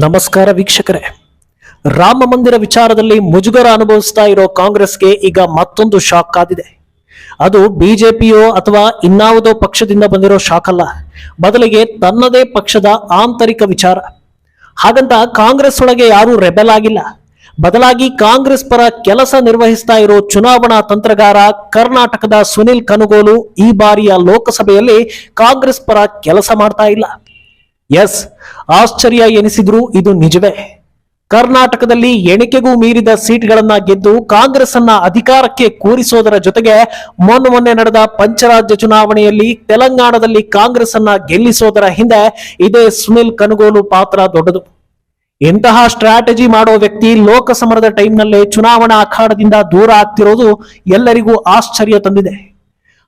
ನಮಸ್ಕಾರ ವೀಕ್ಷಕರೇ. ರಾಮ ಮಂದಿರ ವಿಚಾರದಲ್ಲಿ ಮುಜುಗರ ಅನುಭವಿಸ್ತಾ ಇರೋ ಕಾಂಗ್ರೆಸ್ಗೆ ಈಗ ಮತ್ತೊಂದು ಶಾಕ್ ಆದಿದೆ. ಅದು ಬಿಜೆಪಿಯೋ ಅಥವಾ ಇನ್ನಾವುದೋ ಪಕ್ಷದಿಂದ ಬಂದಿರೋ ಶಾಕ್ ಅಲ್ಲ. ಬದಲಿಗೆ ತನ್ನದೇ ಪಕ್ಷದ ಆಂತರಿಕ ವಿಚಾರ. ಹಾಗಂತ ಕಾಂಗ್ರೆಸ್ ಒಳಗೆ ಯಾರೂ ರೆಬೆಲ್ ಆಗಿಲ್ಲ. ಬದಲಾಗಿ ಕಾಂಗ್ರೆಸ್ ಪರ ಕೆಲಸ ನಿರ್ವಹಿಸ್ತಾ ಇರೋ ಚುನಾವಣಾ ತಂತ್ರಗಾರ ಕರ್ನಾಟಕದ ಸುನಿಲ್ ಕನುಗೋಲು ಈ ಬಾರಿಯ ಲೋಕಸಭೆಯಲ್ಲಿ ಕಾಂಗ್ರೆಸ್ ಪರ ಕೆಲಸ ಮಾಡ್ತಾ ಇಲ್ಲ. ಎಸ್, ಆಶ್ಚರ್ಯ ಎನಿಸಿದ್ರು ಇದು ನಿಜವೇ. ಕರ್ನಾಟಕದಲ್ಲಿ ಎಣಿಕೆಗೂ ಮೀರಿದ ಸೀಟ್ಗಳನ್ನ ಗೆದ್ದು ಕಾಂಗ್ರೆಸ್ ಅನ್ನ ಅಧಿಕಾರಕ್ಕೆ ಕೂರಿಸೋದರ ಜೊತೆಗೆ ಮೊನ್ನೆ ಮೊನ್ನೆ ನಡೆದ ಪಂಚರಾಜ್ಯ ಚುನಾವಣೆಯಲ್ಲಿ ತೆಲಂಗಾಣದಲ್ಲಿ ಕಾಂಗ್ರೆಸ್ ಅನ್ನ ಗೆಲ್ಲಿಸೋದರ ಹಿಂದೆ ಇದೇ ಸುನಿಲ್ ಕನಗೋಲು ಪಾತ್ರ ದೊಡ್ಡದು. ಇಂತಹ ಸ್ಟ್ರಾಟಜಿ ಮಾಡೋ ವ್ಯಕ್ತಿ ಲೋಕಸಮರದ ಟೈಮ್ನಲ್ಲೇ ಚುನಾವಣಾ ಅಖಾಡದಿಂದ ದೂರ ಆಗ್ತಿರೋದು ಎಲ್ಲರಿಗೂ ಆಶ್ಚರ್ಯ ತಂದಿದೆ.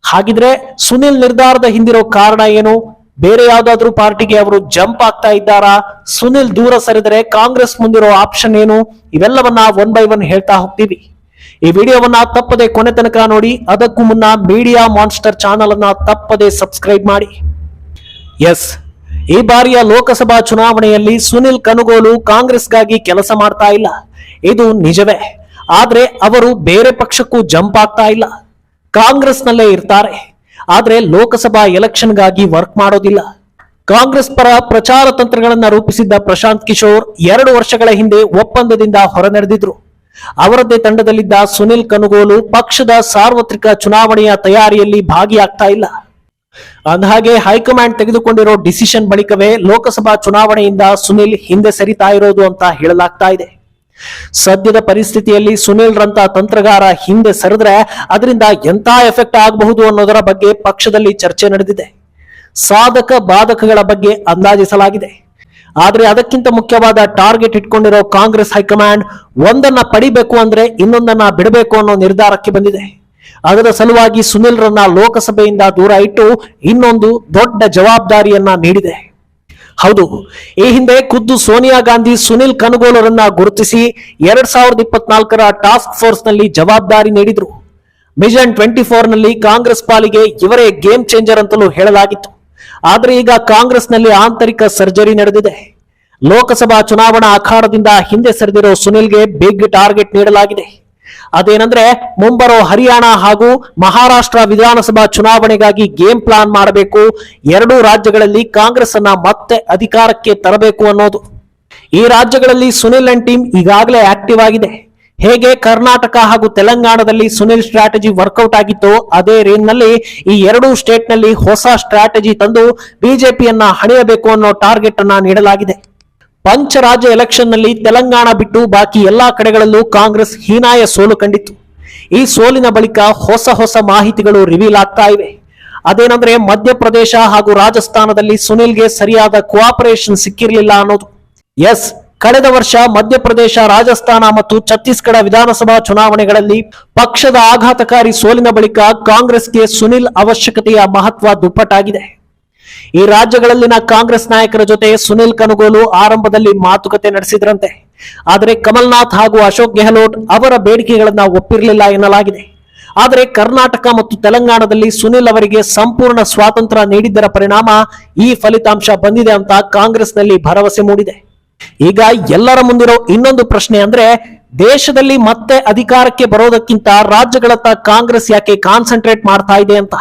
ಹಾಗಿದ್ರೆ ಸುನಿಲ್ ನಿರ್ಧಾರದ ಹಿಂದಿರೋ ಕಾರಣ ಏನು? ಬೇರೆ ಯಾವ್ದಾದ್ರು ಪಾರ್ಟಿಗೆ ಅವರು ಜಂಪ್ ಆಗ್ತಾ ಇದ್ದಾರಾ? ಸುನಿಲ್ ದೂರ ಸರಿದರೆ ಕಾಂಗ್ರೆಸ್ ಮುಂದಿರೋ ಆಪ್ಷನ್ ಏನು? ಇವೆಲ್ಲವನ್ನ ಒನ್ ಬೈ ಒನ್ ಹೇಳ್ತಾ ಹೋಗ್ತೀವಿ. ಈ ವಿಡಿಯೋವನ್ನ ತಪ್ಪದೆ ಕೊನೆ ತನಕ ನೋಡಿ, ಅದಕ್ಕೂ ಮುನ್ನ ಮೀಡಿಯಾ ಮಾನ್ಸ್ಟರ್ ಚಾನಲ್ ಅನ್ನ ತಪ್ಪದೆ ಸಬ್ಸ್ಕ್ರೈಬ್ ಮಾಡಿ. ಎಸ್ ಈ ಬಾರಿಯ ಲೋಕಸಭಾ ಚುನಾವಣೆಯಲ್ಲಿ ಸುನಿಲ್ ಕನುಗೋಲು ಕಾಂಗ್ರೆಸ್ಗಾಗಿ ಕೆಲಸ ಮಾಡ್ತಾ ಇಲ್ಲ. ಇದು ನಿಜವೇ. ಆದ್ರೆ ಅವರು ಬೇರೆ ಪಕ್ಷಕ್ಕೂ ಜಂಪ್ ಆಗ್ತಾ ಇಲ್ಲ. ಕಾಂಗ್ರೆಸ್ನಲ್ಲೇ ಇರ್ತಾರೆ. ಆದ್ರೆ ಲೋಕಸಭಾ ಎಲೆಕ್ಷನ್ಗಾಗಿ ವರ್ಕ್ ಮಾಡೋದಿಲ್ಲ. ಕಾಂಗ್ರೆಸ್ ಪರ ಪ್ರಚಾರ ತಂತ್ರಗಳನ್ನ ರೂಪಿಸಿದ್ದ ಪ್ರಶಾಂತ್ ಕಿಶೋರ್ ಎರಡು ವರ್ಷಗಳ ಹಿಂದೆ ಒಪ್ಪಂದದಿಂದ ಹೊರನಡೆದಿದ್ರು. ಅವರದ್ದೇ ತಂಡದಲ್ಲಿದ್ದ ಸುನಿಲ್ ಕನುಗೋಲು ಪಕ್ಷದ ಸಾರ್ವತ್ರಿಕ ಚುನಾವಣೆಯ ತಯಾರಿಯಲ್ಲಿ ಭಾಗಿಯಾಗ್ತಾ ಇಲ್ಲ. ಅಂದಹಾಗೆ ಹೈಕಮಾಂಡ್ ತೆಗೆದುಕೊಂಡಿರೋ ಡಿಸಿಷನ್ ಬಳಿಕವೇ ಲೋಕಸಭಾ ಚುನಾವಣೆಯಿಂದ ಸುನಿಲ್ ಹಿಂದೆ ಸರಿತಾ ಇರೋದು ಅಂತ ಹೇಳಲಾಗ್ತಾ ಇದೆ. ಸದ್ಯದ ಪರಿಸ್ಥಿತಿಯಲ್ಲಿ ಸುನಿಲ್ ರಂತ ತಂತ್ರಗಾರ ಹಿಂದೆ ಸರಿದ್ರೆ ಅದರಿಂದ ಎಂತ ಎಫೆಕ್ಟ್ ಆಗಬಹುದು ಅನ್ನೋದರ ಬಗ್ಗೆ ಪಕ್ಷದಲ್ಲಿ ಚರ್ಚೆ ನಡೆದಿದೆ. ಸಾಧಕ ಬಾಧಕಗಳ ಬಗ್ಗೆ ಅಂದಾಜಿಸಲಾಗಿದೆ. ಆದರೆ ಅದಕ್ಕಿಂತ ಮುಖ್ಯವಾದ ಟಾರ್ಗೆಟ್ ಇಟ್ಕೊಂಡಿರೋ ಕಾಂಗ್ರೆಸ್ ಹೈಕಮಾಂಡ್ ಒಂದನ್ನ ಪಡಿಬೇಕು ಅಂದ್ರೆ ಇನ್ನೊಂದನ್ನ ಬಿಡಬೇಕು ಅನ್ನೋ ನಿರ್ಧಾರಕ್ಕೆ ಬಂದಿದೆ. ಅದರ ಸಲುವಾಗಿ ಸುನಿಲ್ ರನ್ನ ಲೋಕಸಭೆಯಿಂದ ದೂರ ಇಟ್ಟು ಇನ್ನೊಂದು ದೊಡ್ಡ ಜವಾಬ್ದಾರಿಯನ್ನ ನೀಡಿದೆ. ಹೌದು. ಈ ಹಿಂದೆ ಖುದ್ದು ಸೋನಿಯಾ ಗಾಂಧಿ, ಸುನಿಲ್ ಕನಗೋಲರನ್ನ ಗುರುತಿಸಿ ಎರಡ್ ಸಾವಿರದ ಇಪ್ಪತ್ನಾಲ್ಕರ ಟಾಸ್ಕ್ ಫೋರ್ಸ್ನಲ್ಲಿ ಜವಾಬ್ದಾರಿ ನೀಡಿದ್ರು. ಮಿಷನ್ ಟ್ವೆಂಟಿ ಫೋರ್ನಲ್ಲಿ ಕಾಂಗ್ರೆಸ್ ಪಾಲಿಗೆ ಇವರೇ ಗೇಮ್ ಚೇಂಜರ್ ಅಂತಲೂ ಹೇಳಲಾಗಿತ್ತು. ಆದ್ರೆ ಈಗ ಕಾಂಗ್ರೆಸ್ನಲ್ಲಿ ಆಂತರಿಕ ಸರ್ಜರಿ ನಡೆದಿದೆ. ಲೋಕಸಭಾ ಚುನಾವಣಾ ಅಖಾಡದಿಂದ ಹಿಂದೆ ಸರಿದಿರೋ ಸುನಿಲ್ಗೆ ಬಿಗ್ ಟಾರ್ಗೆಟ್ ನೀಡಲಾಗಿದೆ. ಅದೇನಂದ್ರೆ ಮುಂಬರೋ ಹರಿಯಾಣ ಹಾಗೂ ಮಹಾರಾಷ್ಟ್ರ ವಿಧಾನಸಭಾ ಚುನಾವಣೆಗಾಗಿ ಗೇಮ್ ಪ್ಲಾನ್ ಮಾಡಬೇಕು. ಎರಡೂ ರಾಜ್ಯಗಳಲ್ಲಿ ಕಾಂಗ್ರೆಸ್ ಅನ್ನ ಮತ್ತೆ ಅಧಿಕಾರಕ್ಕೆ ತರಬೇಕು ಅನ್ನೋದು. ಈ ರಾಜ್ಯಗಳಲ್ಲಿ ಸುನಿಲ್ ಅಂಡ್ ಟೀಮ್ ಈಗಾಗಲೇ ಆಕ್ಟಿವ್ ಆಗಿದೆ. ಹೇಗೆ ಕರ್ನಾಟಕ ಹಾಗೂ ತೆಲಂಗಾಣದಲ್ಲಿ ಸುನಿಲ್ ಸ್ಟ್ರಾಟಜಿ ವರ್ಕೌಟ್ ಆಗಿತ್ತು ಅದೇ ರೇಂಜ್ನಲ್ಲಿ ಈ ಎರಡೂ ಸ್ಟೇಟ್ನಲ್ಲಿ ಹೊಸ ಸ್ಟ್ರಾಟಜಿ ತಂದು ಬಿಜೆಪಿಯನ್ನ ಹಣಿಯಬೇಕು ಅನ್ನೋ ಟಾರ್ಗೆಟ್ ಅನ್ನ ನೀಡಲಾಗಿದೆ. ಪಂಚರಾಜ್ಯ ಎಲೆಕ್ಷನ್ನಲ್ಲಿ ತೆಲಂಗಾಣ ಬಿಟ್ಟು ಬಾಕಿ ಎಲ್ಲಾ ಕಡೆಗಳಲ್ಲೂ ಕಾಂಗ್ರೆಸ್ ಹೀನಾಯ ಸೋಲು ಕಂಡಿತ್ತು. ಈ ಸೋಲಿನ ಬಳಿಕ ಹೊಸ ಹೊಸ ಮಾಹಿತಿಗಳು ರಿವೀಲ್ ಆಗ್ತಾ ಇವೆ. ಅದೇನಂದ್ರೆ ಮಧ್ಯಪ್ರದೇಶ ಹಾಗೂ ರಾಜಸ್ಥಾನದಲ್ಲಿ ಸುನಿಲ್ಗೆ ಸರಿಯಾದ ಕೋಆಪರೇಷನ್ ಸಿಕ್ಕಿರಲಿಲ್ಲ ಅನ್ನೋದು. ಎಸ್, ಕಳೆದ ವರ್ಷ ಮಧ್ಯಪ್ರದೇಶ, ರಾಜಸ್ಥಾನ ಮತ್ತು ಛತ್ತೀಸ್ಗಢ ವಿಧಾನಸಭಾ ಚುನಾವಣೆಗಳಲ್ಲಿ ಪಕ್ಷದ ಆಘಾತಕಾರಿ ಸೋಲಿನ ಬಳಿಕ ಕಾಂಗ್ರೆಸ್ಗೆ ಸುನಿಲ್ ಅವಶ್ಯಕತೆಯ ಮಹತ್ವ ದುಪ್ಪಟ್ಟಾಗಿದೆ. ಈ ರಾಜ್ಯಗಳಲ್ಲಿನ ಕಾಂಗ್ರೆಸ್ ನಾಯಕರ ಜೊತೆ ಸುನಿಲ್ ಕನುಗೋಲು ಆರಂಭದಲ್ಲಿ ಮಾತುಕತೆ ನಡೆಸಿದ್ರಂತೆ. ಆದರೆ ಕಮಲ್ನಾಥ್ ಹಾಗೂ ಅಶೋಕ್ ಗೆಹ್ಲೋಟ್ ಅವರ ಬೇಡಿಕೆಗಳನ್ನ ಒಪ್ಪಿರಲಿಲ್ಲ ಎನ್ನಲಾಗಿದೆ. ಆದರೆ ಕರ್ನಾಟಕ ಮತ್ತು ತೆಲಂಗಾಣದಲ್ಲಿ ಸುನಿಲ್ ಅವರಿಗೆ ಸಂಪೂರ್ಣ ಸ್ವಾತಂತ್ರ್ಯ ನೀಡಿದ್ದರ ಪರಿಣಾಮ ಈ ಫಲಿತಾಂಶ ಬಂದಿದೆ ಅಂತ ಕಾಂಗ್ರೆಸ್ನಲ್ಲಿ ಭರವಸೆ ಮೂಡಿದೆ. ಈಗ ಎಲ್ಲರ ಮುಂದಿರೋ ಇನ್ನೊಂದು ಪ್ರಶ್ನೆ ಅಂದ್ರೆ, ದೇಶದಲ್ಲಿ ಮತ್ತೆ ಅಧಿಕಾರಕ್ಕೆ ಬರೋದಕ್ಕಿಂತ ರಾಜ್ಯಗಳತ್ತ ಕಾಂಗ್ರೆಸ್ ಯಾಕೆ ಕಾನ್ಸಂಟ್ರೇಟ್ ಮಾಡ್ತಾ ಇದೆ ಅಂತ?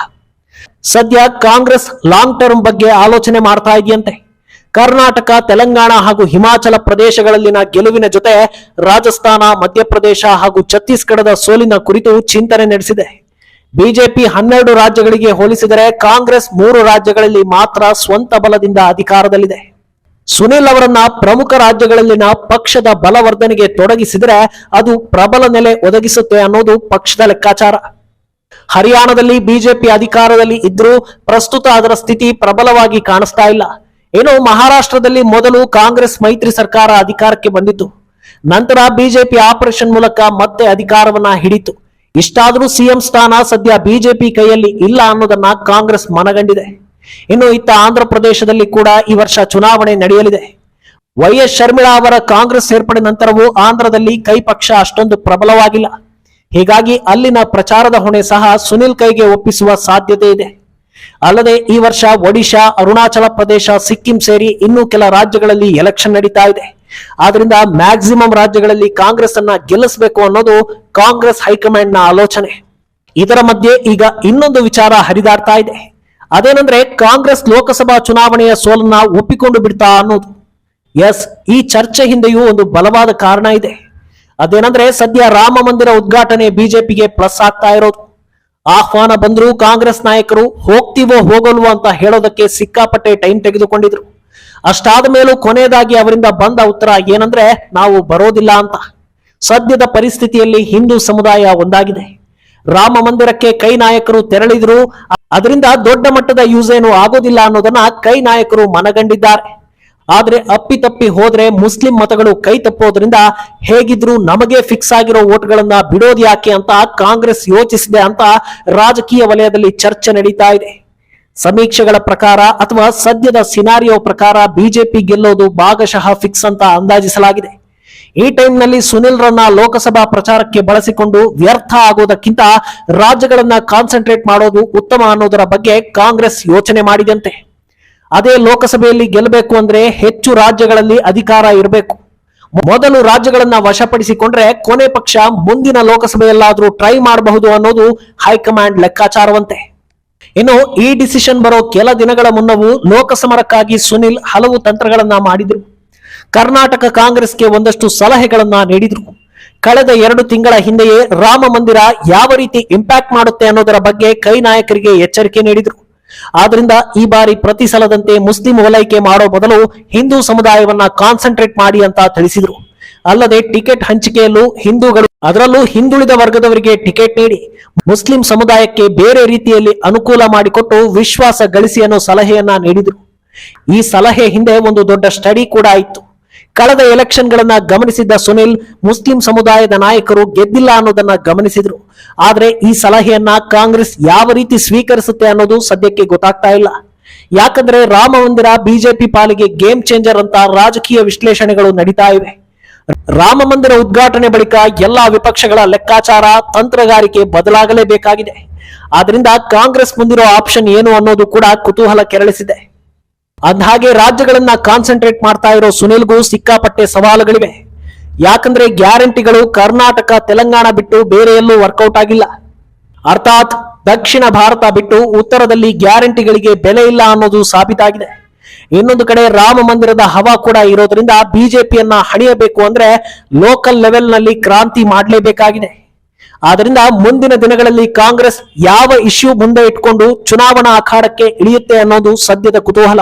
ಸದ್ಯ ಕಾಂಗ್ರೆಸ್ ಲಾಂಗ್ ಟರ್ಮ್ ಬಗ್ಗೆ ಆಲೋಚನೆ ಮಾಡ್ತಾ ಇದೆಯಂತೆ. ಕರ್ನಾಟಕ, ತೆಲಂಗಾಣ ಹಾಗೂ ಹಿಮಾಚಲ ಪ್ರದೇಶಗಳಲ್ಲಿನ ಗೆಲುವಿನ ಜೊತೆ ರಾಜಸ್ಥಾನ, ಮಧ್ಯಪ್ರದೇಶ ಹಾಗೂ ಛತ್ತೀಸ್ಗಢದ ಸೋಲಿನ ಕುರಿತು ಚಿಂತನೆ ನಡೆಸಿದೆ. ಬಿಜೆಪಿ ಹನ್ನೆರಡು ರಾಜ್ಯಗಳಿಗೆ ಹೋಲಿಸಿದರೆ ಕಾಂಗ್ರೆಸ್ ಮೂರು ರಾಜ್ಯಗಳಲ್ಲಿ ಮಾತ್ರ ಸ್ವಂತ ಬಲದಿಂದ ಅಧಿಕಾರದಲ್ಲಿದೆ. ಸುನಿಲ್ ಅವರನ್ನ ಪ್ರಮುಖ ರಾಜ್ಯಗಳಲ್ಲಿನ ಪಕ್ಷದ ಬಲವರ್ಧನೆಗೆ ತೊಡಗಿಸಿದರೆ ಅದು ಪ್ರಬಲ ನೆಲೆ ಒದಗಿಸುತ್ತೆ ಅನ್ನೋದು ಪಕ್ಷದ ಲೆಕ್ಕಾಚಾರ. ಹರಿಯಾಣದಲ್ಲಿ ಬಿಜೆಪಿ ಅಧಿಕಾರದಲ್ಲಿ ಇದ್ರೂ ಪ್ರಸ್ತುತ ಅದರ ಸ್ಥಿತಿ ಪ್ರಬಲವಾಗಿ ಕಾಣಿಸ್ತಾ ಇಲ್ಲ. ಏನೋ ಮಹಾರಾಷ್ಟ್ರದಲ್ಲಿ ಮೊದಲು ಕಾಂಗ್ರೆಸ್ ಮೈತ್ರಿ ಸರ್ಕಾರ ಅಧಿಕಾರಕ್ಕೆ ಬಂದಿತ್ತು. ನಂತರ ಬಿಜೆಪಿ ಆಪರೇಷನ್ ಮೂಲಕ ಮತ್ತೆ ಅಧಿಕಾರವನ್ನ ಹಿಡಿತು. ಇಷ್ಟಾದರೂ ಸಿಎಂ ಸ್ಥಾನ ಸದ್ಯ ಬಿಜೆಪಿ ಕೈಯಲ್ಲಿ ಇಲ್ಲ ಅನ್ನೋದನ್ನ ಕಾಂಗ್ರೆಸ್ ಮನಗಂಡಿದೆ. ಇನ್ನು ಇತ್ತ ಆಂಧ್ರ ಪ್ರದೇಶದಲ್ಲಿ ಕೂಡ ಈ ವರ್ಷ ಚುನಾವಣೆ ನಡೆಯಲಿದೆ. ವೈ ಎಸ್ ಶರ್ಮಿಳಾ ಅವರ ಕಾಂಗ್ರೆಸ್ ಸೇರ್ಪಡೆ ನಂತರವೂ ಆಂಧ್ರದಲ್ಲಿ ಕೈ ಪಕ್ಷ ಅಷ್ಟೊಂದು ಪ್ರಬಲವಾಗಿಲ್ಲ. ಹೀಗಾಗಿ ಅಲ್ಲಿನ ಪ್ರಚಾರದ ಹೊಣೆ ಸಹ ಸುನಿಲ್ ಕೈಗೆ ಒಪ್ಪಿಸುವ ಸಾಧ್ಯತೆ ಇದೆ. ಅಲ್ಲದೆ ಈ ವರ್ಷ ಒಡಿಶಾ, ಅರುಣಾಚಲ ಪ್ರದೇಶ, ಸಿಕ್ಕಿಂ ಸೇರಿ ಇನ್ನೂ ಕೆಲ ರಾಜ್ಯಗಳಲ್ಲಿ ಎಲೆಕ್ಷನ್ ನಡೀತಾ ಇದೆ. ಆದ್ರಿಂದ ಮ್ಯಾಕ್ಸಿಮಮ್ ರಾಜ್ಯಗಳಲ್ಲಿ ಕಾಂಗ್ರೆಸ್ ಅನ್ನ ಗೆಲ್ಲಿಸಬೇಕು ಅನ್ನೋದು ಕಾಂಗ್ರೆಸ್ ಹೈಕಮಾಂಡ್ನ ಆಲೋಚನೆ. ಇದರ ಮಧ್ಯೆ ಈಗ ಇನ್ನೊಂದು ವಿಚಾರ ಹರಿದಾಡ್ತಾ ಇದೆ. ಅದೇನಂದ್ರೆ ಕಾಂಗ್ರೆಸ್ ಲೋಕಸಭಾ ಚುನಾವಣೆಯ ಸೋಲನ್ನ ಒಪ್ಪಿಕೊಂಡು ಬಿಡ್ತಾ ಅನ್ನೋದು. ಎಸ್, ಈ ಚರ್ಚೆ ಹಿಂದೆಯೂ ಒಂದು ಬಲವಾದ ಕಾರಣ ಇದೆ. ಅದೇನಂದ್ರೆ ಸದ್ಯ ರಾಮ ಮಂದಿರ ಉದ್ಘಾಟನೆ ಬಿಜೆಪಿಗೆ ಪ್ಲಸ್ ಆಗ್ತಾ ಇರೋದು. ಆಹ್ವಾನ ಬಂದರೂ ಕಾಂಗ್ರೆಸ್ ನಾಯಕರು, ಹೋಗ್ತೀವೋ ಹೋಗಲ್ವೋ ಅಂತ ಹೇಳೋದಕ್ಕೆ ಸಿಕ್ಕಾಪಟ್ಟೆ ಟೈಮ್ ತೆಗೆದುಕೊಂಡಿದ್ರು. ಅಷ್ಟಾದ ಮೇಲೂ ಕೊನೆಯದಾಗಿ ಅವರಿಂದ ಬಂದ ಉತ್ತರ ಏನಂದ್ರೆ ನಾವು ಬರೋದಿಲ್ಲ ಅಂತ. ಸದ್ಯದ ಪರಿಸ್ಥಿತಿಯಲ್ಲಿ ಹಿಂದೂ ಸಮುದಾಯ ಒಂದಾಗಿದೆ. ರಾಮ ಮಂದಿರಕ್ಕೆ ಕೈ ನಾಯಕರು ತೆರಳಿದ್ರು, ಅದರಿಂದ ದೊಡ್ಡ ಮಟ್ಟದ ಯೂಸ್ ಏನು ಆಗೋದಿಲ್ಲ ಅನ್ನೋದನ್ನ ಕೈ ನಾಯಕರು ಮನಗಂಡಿದ್ದಾರೆ. ಆದ್ರೆ ಅಪ್ಪಿತಪ್ಪಿ ಹೋದ್ರೆ ಮುಸ್ಲಿಂ ಮತಗಳು ಕೈ ತಪ್ಪೋದ್ರಿಂದ ಹೇಗಿದ್ರು ನಮಗೆ ಫಿಕ್ಸ್ ಆಗಿರೋ ಓಟ್ಗಳನ್ನ ಬಿಡೋದು ಯಾಕೆ ಅಂತ ಕಾಂಗ್ರೆಸ್ ಯೋಚಿಸಿದೆ ಅಂತ ರಾಜಕೀಯ ವಲಯದಲ್ಲಿ ಚರ್ಚೆ ನಡೀತಾ ಇದೆ. ಸಮೀಕ್ಷೆಗಳ ಪ್ರಕಾರ ಅಥವಾ ಸದ್ಯದ ಸಿನಾರಿಯೋ ಪ್ರಕಾರ ಬಿಜೆಪಿ ಗೆಲ್ಲೋದು ಭಾಗಶಃ ಫಿಕ್ಸ್ ಅಂತ ಅಂದಾಜಿಸಲಾಗಿದೆ. ಈ ಟೈಮ್ನಲ್ಲಿ ಸುನಿಲ್ ರನ್ನ ಲೋಕಸಭಾ ಪ್ರಚಾರಕ್ಕೆ ಬಳಸಿಕೊಂಡು ವ್ಯರ್ಥ ಆಗೋದಕ್ಕಿಂತ ರಾಜ್ಯಗಳನ್ನ ಕಾನ್ಸಂಟ್ರೇಟ್ ಮಾಡೋದು ಉತ್ತಮ ಅನ್ನೋದರ ಬಗ್ಗೆ ಕಾಂಗ್ರೆಸ್ ಯೋಚನೆ ಮಾಡಿದಂತೆ. ಅದೇ ಲೋಕಸಭೆಯಲ್ಲಿ ಗೆಲ್ಲಬೇಕು ಅಂದ್ರೆ ಹೆಚ್ಚು ರಾಜ್ಯಗಳಲ್ಲಿ ಅಧಿಕಾರ ಇರಬೇಕು. ಮೊದಲು ರಾಜ್ಯಗಳನ್ನ ವಶಪಡಿಸಿಕೊಂಡ್ರೆ ಕೊನೆ ಪಕ್ಷ ಮುಂದಿನ ಲೋಕಸಭೆಯಲ್ಲಾದ್ರೂ ಟ್ರೈ ಮಾಡಬಹುದು ಅನ್ನೋದು ಹೈಕಮಾಂಡ್ ಲೆಕ್ಕಾಚಾರವಂತೆ. ಇನ್ನು ಈ ಡಿಸಿಷನ್ ಬರೋ ಕೆಲ ದಿನಗಳ ಮುನ್ನವೂ ಲೋಕಸಮರಕ್ಕಾಗಿ ಸುನಿಲ್ ಹಲವು ತಂತ್ರಗಳನ್ನ ಮಾಡಿದ್ರು. ಕರ್ನಾಟಕ ಕಾಂಗ್ರೆಸ್ಗೆ ಒಂದಷ್ಟು ಸಲಹೆಗಳನ್ನ ನೀಡಿದ್ರು. ಕಳೆದ ಎರಡು ತಿಂಗಳ ಹಿಂದೆಯೇ ರಾಮ ಮಂದಿರ ಯಾವ ರೀತಿ ಇಂಪ್ಯಾಕ್ಟ್ ಮಾಡುತ್ತೆ ಅನ್ನೋದರ ಬಗ್ಗೆ ಕೈ ನಾಯಕರಿಗೆ ಎಚ್ಚರಿಕೆ ನೀಡಿದ್ರು. ಆದ್ರಿಂದ ಈ ಬಾರಿ ಪ್ರತಿ ಸಲದಂತೆ ಮುಸ್ಲಿಂ ಓಲೈಕೆ ಮಾಡೋ ಬದಲು ಹಿಂದೂ ಸಮುದಾಯವನ್ನ ಕಾನ್ಸಂಟ್ರೇಟ್ ಮಾಡಿ ಅಂತ ತಿಳಿಸಿದ್ರು. ಅಲ್ಲದೆ ಟಿಕೆಟ್ ಹಂಚಿಕೆಯಲ್ಲೂ ಹಿಂದೂಗಳು ಅದರಲ್ಲೂ ಹಿಂದುಳಿದ ವರ್ಗದವರಿಗೆ ಟಿಕೆಟ್ ನೀಡಿ ಮುಸ್ಲಿಂ ಸಮುದಾಯಕ್ಕೆ ಬೇರೆ ರೀತಿಯಲ್ಲಿ ಅನುಕೂಲ ಮಾಡಿಕೊಟ್ಟು ವಿಶ್ವಾಸ ಗಳಿಸಿ ಅನ್ನೋ ಸಲಹೆಯನ್ನ ನೀಡಿದ್ರು. ಈ ಸಲಹೆ ಹಿಂದೆ ಒಂದು ದೊಡ್ಡ ಸ್ಟಡಿ ಕೂಡ ಇತ್ತು. ಕಳೆದ ಎಲೆಕ್ಷನ್ ಗಳನ್ನ ಗಮನಿಸಿದ್ದ ಸುನಿಲ್, ಮುಸ್ಲಿಂ ಸಮುದಾಯದ ನಾಯಕರು ಗೆದ್ದಿಲ್ಲ ಅನ್ನೋದನ್ನ ಗಮನಿಸಿದ್ರು. ಆದ್ರೆ ಈ ಸಲಹೆಯನ್ನ ಕಾಂಗ್ರೆಸ್ ಯಾವ ರೀತಿ ಸ್ವೀಕರಿಸುತ್ತೆ ಅನ್ನೋದು ಸದ್ಯಕ್ಕೆ ಗೊತ್ತಾಗ್ತಾ ಇಲ್ಲ. ಯಾಕಂದ್ರೆ ರಾಮ ಮಂದಿರ ಬಿಜೆಪಿ ಪಾಲಿಗೆ ಗೇಮ್ ಚೇಂಜರ್ ಅಂತ ರಾಜಕೀಯ ವಿಶ್ಲೇಷಣೆಗಳು ನಡೀತಾ ಇವೆ. ರಾಮ ಮಂದಿರ ಉದ್ಘಾಟನೆ ಬಳಿಕ ಎಲ್ಲಾ ವಿಪಕ್ಷಗಳ ಲೆಕ್ಕಾಚಾರ, ತಂತ್ರಗಾರಿಕೆ ಬದಲಾಗಲೇಬೇಕಾಗಿದೆ. ಆದ್ರಿಂದ ಕಾಂಗ್ರೆಸ್ ಮುಂದಿರೋ ಆಪ್ಷನ್ ಏನು ಅನ್ನೋದು ಕೂಡ ಕುತೂಹಲ ಕೆರಳಿಸಿದೆ. ಅಂದ್ಹಾಗೆ ರಾಜ್ಯಗಳನ್ನ ಕಾನ್ಸಂಟ್ರೇಟ್ ಮಾಡ್ತಾ ಇರೋ ಸುನಿಲ್ಗೂ ಸಿಕ್ಕಾಪಟ್ಟೆ ಸವಾಲುಗಳಿವೆ. ಯಾಕಂದ್ರೆ ಗ್ಯಾರಂಟಿಗಳು ಕರ್ನಾಟಕ, ತೆಲಂಗಾಣ ಬಿಟ್ಟು ಬೇರೆ ಎಲ್ಲೂ ವರ್ಕೌಟ್ ಆಗಿಲ್ಲ. ಅರ್ಥಾತ್ ದಕ್ಷಿಣ ಭಾರತ ಬಿಟ್ಟು ಉತ್ತರದಲ್ಲಿ ಗ್ಯಾರಂಟಿಗಳಿಗೆ ಬೆಲೆ ಇಲ್ಲ ಅನ್ನೋದು ಸಾಬೀತಾಗಿದೆ. ಇನ್ನೊಂದು ಕಡೆ ರಾಮ ಮಂದಿರದ ಹವಾ ಕೂಡ ಇರೋದ್ರಿಂದ ಬಿಜೆಪಿಯನ್ನ ಹಣಿಯಬೇಕು ಅಂದ್ರೆ ಲೋಕಲ್ ಲೆವೆಲ್ನಲ್ಲಿ ಕ್ರಾಂತಿ ಮಾಡಲೇಬೇಕಾಗಿದೆ. ಆದ್ರಿಂದ ಮುಂದಿನ ದಿನಗಳಲ್ಲಿ ಕಾಂಗ್ರೆಸ್ ಯಾವ ಇಶ್ಯೂ ಮುಂದೆ ಇಟ್ಕೊಂಡು ಚುನಾವಣಾ ಅಖಾಡಕ್ಕೆ ಇಳಿಯುತ್ತೆ ಅನ್ನೋದು ಸದ್ಯದ ಕುತೂಹಲ.